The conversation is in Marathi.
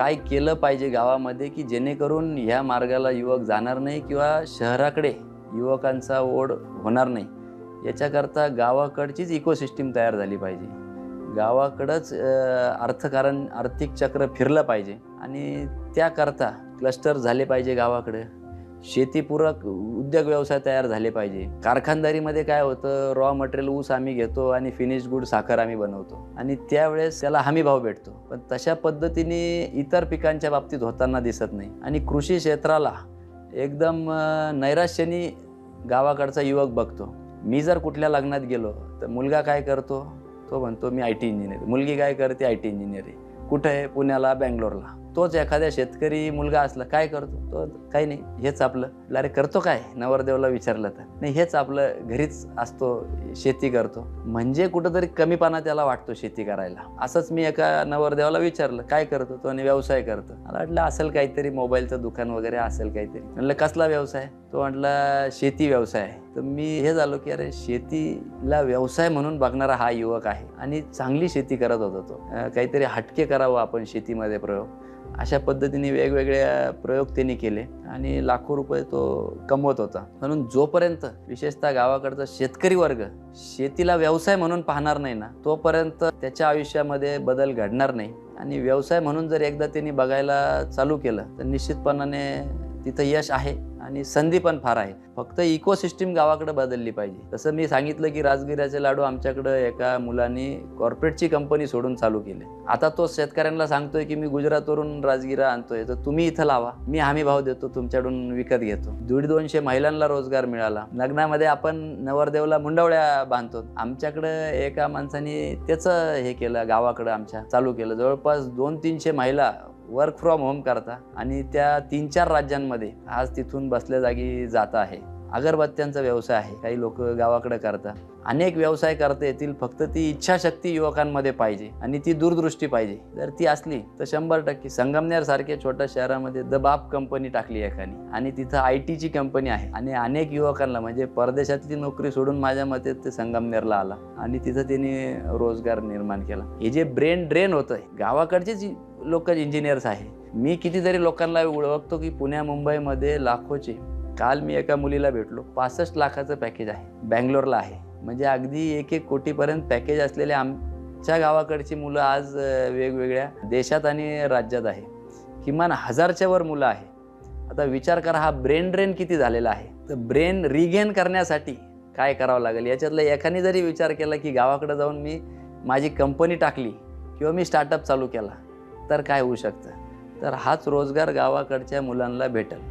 काय केलं पाहिजे गावामध्ये की जेणेकरून ह्या मार्गाला युवक जाणार नाही किंवा शहराकडे युवकांचा ओढ होणार नाही? याच्याकरता गावाकडचीच इकोसिस्टीम तयार झाली पाहिजे. गावाकडंच अर्थकारण आर्थिक चक्र फिरलं पाहिजे आणि त्याकरता क्लस्टर झाले पाहिजे गावाकडे. शेतीपूरक उद्योग व्यवसाय तयार झाले पाहिजे. कारखानदारीमध्ये काय होतं रॉ मटेरियल ऊस आम्ही घेतो आणि फिनिश गुड साखर आम्ही बनवतो. आणि त्यावेळेस त्याला हमी भाव भेटतो. पण तशा पद्धतीने इतर पिकांच्या बाबतीत होताना दिसत नाही. आणि कृषी क्षेत्राला एकदम नैराश्याने गावाकडचा युवक बघतो. मी जर कुठल्या लग्नात गेलो तर मुलगा काय करतो? तो म्हणतो मी आय टी इंजिनियर मुलगी काय करते? आय टी इंजिनियर आहे. कुठं? आहे पुण्याला बँगलोरला. तोच एखाद्या शेतकरी मुलगा असला काय करतो? तो काही नाही हेच आपलं. अरे करतो काय? नवरदेवला विचारलं तर. नाही हेच आपलं घरीच असतो शेती करतो. म्हणजे कुठंतरी कमीपणा त्याला वाटतो शेती करायला. असंच मी एका नवरदेवाला विचारलं काय करतो? तो आणि व्यवसाय करतो. मला वाटलं असेल काहीतरी मोबाईलचं दुकान वगैरे असेल काहीतरी. म्हणलं कसला व्यवसाय? तो म्हटला शेती व्यवसाय तर मी हे झालो की अरे शेतीला व्यवसाय म्हणून बघणारा हा युवक आहे आणि चांगली शेती करत होता तो. काहीतरी हटके करावं आपण शेतीमध्ये प्रयोग. अशा पद्धतीने वेगवेगळ्या प्रयोग त्यांनी केले आणि लाखो रुपये तो कमवत होता. म्हणून जोपर्यंत विशेषतः गावाकडचा शेतकरी वर्ग शेतीला व्यवसाय म्हणून पाहणार नाही ना तोपर्यंत त्याच्या आयुष्यामध्ये बदल घडणार नाही. आणि व्यवसाय म्हणून जर एकदा त्यांनी बघायला चालू केलं तर निश्चितपणाने तिथं यश आहे. आणि संधी पण फार आहे. फक्त इकोसिस्टीम गावाकडे बदलली पाहिजे. तसं मी सांगितलं की राजगिराचे लाडू आमच्याकडं एका मुलांनी कॉर्पोरेटची कंपनी सोडून चालू केले. आता तो शेतकऱ्यांना सांगतोय की मी गुजरातवरून राजगिरा आणतोय तर तुम्ही इथं लावा. मी हमी भाव देतो तुमच्याकडून विकत घेतो. दीड दोनशे महिलांना रोजगार मिळाला. लग्नामध्ये आपण नवरदेवला मुंडवळ्या बांधतो. आमच्याकडं एका माणसाने त्याचं हे केलं गावाकडं आमच्या चालू केलं. जवळपास दोन तीनशे महिला वर्क फ्रॉम होम करता आणि त्या तीन चार राज्यांमध्ये आज तिथून बसल्या जागी जात आहे. अगरबत्त्यांचा व्यवसाय आहे काही लोक गावाकडे करतात. अनेक व्यवसाय करता येतील फक्त ती इच्छाशक्ती युवकांमध्ये पाहिजे आणि ती दूरदृष्टी पाहिजे. जर ती असली तर शंभर टक्के संगमनेर सारख्या छोट्या शहरामध्ये द बाप कंपनी टाकली एकाने. आणि तिथं आय टीची कंपनी आहे. आणि अनेक युवकांना म्हणजे परदेशातली नोकरी सोडून माझ्या मते ते संगमनेरला आला. आणि तिथं त्यांनी रोजगार निर्माण केला. हे जे ब्रेन ड्रेन होतंय गावाकडचेच लोक इंजिनियर्स आहे. मी कितीतरी लोकांना ओळखतो की पुण्या मुंबईमध्ये लाखोचे काल मी एका मुलीला भेटलो पासष्ट लाखाचं पॅकेज आहे बँगलोरला आहे. म्हणजे अगदी एक एक कोटीपर्यंत पॅकेज असलेले आमच्या गावाकडची मुलं आज वेगवेगळ्या देशात आणि राज्यात आहे. किमान हजारच्या वर मुलं आहे. आता विचार करा हा ब्रेन ड्रेन किती झालेला आहे? तर ब्रेन रिगेन करण्यासाठी काय करावं लागेल? याच्यातलं एकाने जरी विचार केला की गावाकडे जाऊन मी माझी कंपनी टाकली किंवा मी स्टार्टअप चालू केला तर काय होऊ शकतं? तर हाच रोजगार गावाकडच्या मुलांना भेटेल.